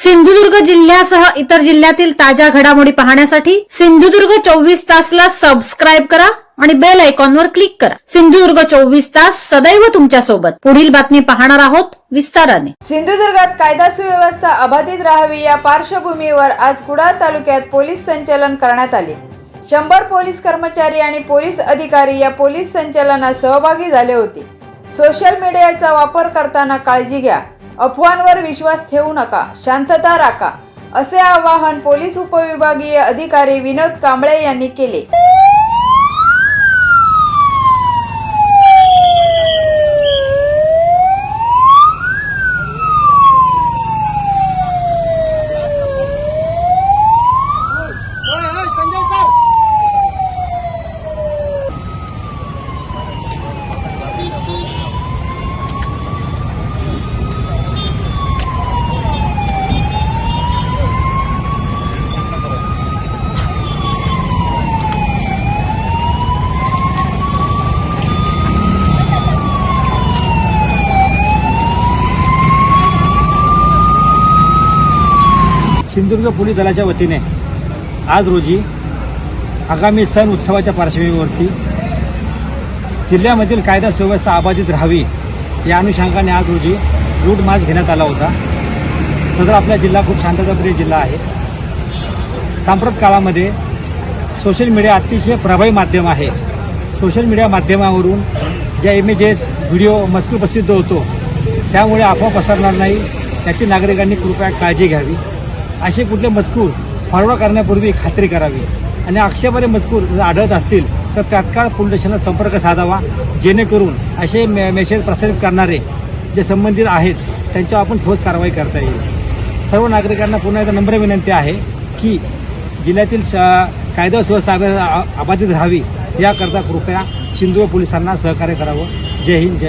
सिंधुदुर्ग जिल्ह्यासह इतर जिल्ह्यातील ताज्या घडामोडी पाहण्यासाठी सिंधुदुर्ग चोवीस तासला सबस्क्राईब करा आणि बेल आयकॉनवर क्लिक करा. सिंधुदुर्ग चोवीस तास सदैव तुमच्यासोबत पुढील बातमी पाहणार आहोत विस्ताराने. सिंधुदुर्गात कायदा सुव्यवस्था अबाधित राहावी या पार्श्वभूमीवर आज कुडाळ तालुक्यात पोलीस संचलन करण्यात आले. शंभर पोलीस कर्मचारी आणि पोलीस अधिकारी या पोलीस संचलनात सहभागी झाले होते. सोशल मीडियाचा वापर करताना काळजी घ्या. अफवांवर विश्वास ठेवू नका शांतता राखा असे आवाहन पोलीस उपविभागीय अधिकारी विनोद कांबळे यांनी केले. सिंधुदुर्ग पोलीस दलाच्या वतीने आज रोजी आगामी सण उत्सवाच्या पार्श्वभूमीवरती जिल्ह्यामधील कायदा सुव्यवस्था अबाधित राहावी या अनुषंगाने आज रोजी रूट मार्च घेण्यात आला होता. सदर आपला जिल्हा खूप शांतताप्रिय जिल्हा आहे. सांप्रत काळामध्ये सोशल मीडिया अतिशय प्रभावी माध्यम आहे. सोशल मीडिया माध्यमावरून ज्या इमेजेस व्हिडिओ मजकूर प्रसिद्ध होतो त्यामुळे अफवा पसरणार नाही. याची नागरिकांनी कृपया काळजी घ्यावी. असे कुठले मजकूर फॉरवर्ड करण्यापूर्वी खात्री करावी. आणि आक्षेपार्ह मजकूर जर आढळत असतील तर तात्काळ पोलीस स्टेशनला संपर्क साधावा जेणेकरून असे मे मेसेज प्रसारित करणारे जे संबंधित आहेत त्यांच्यावर आपण ठोस कारवाई करता येईल. सर्व नागरिकांना पुन्हा एकदा नम्र विनंती आहे की जिल्ह्यातील श कायदा सुव्यवस्था अबाधित राहावी याकरता कृपया सिंधुव पोलिसांना सहकार्य करावं. जय हिंद जय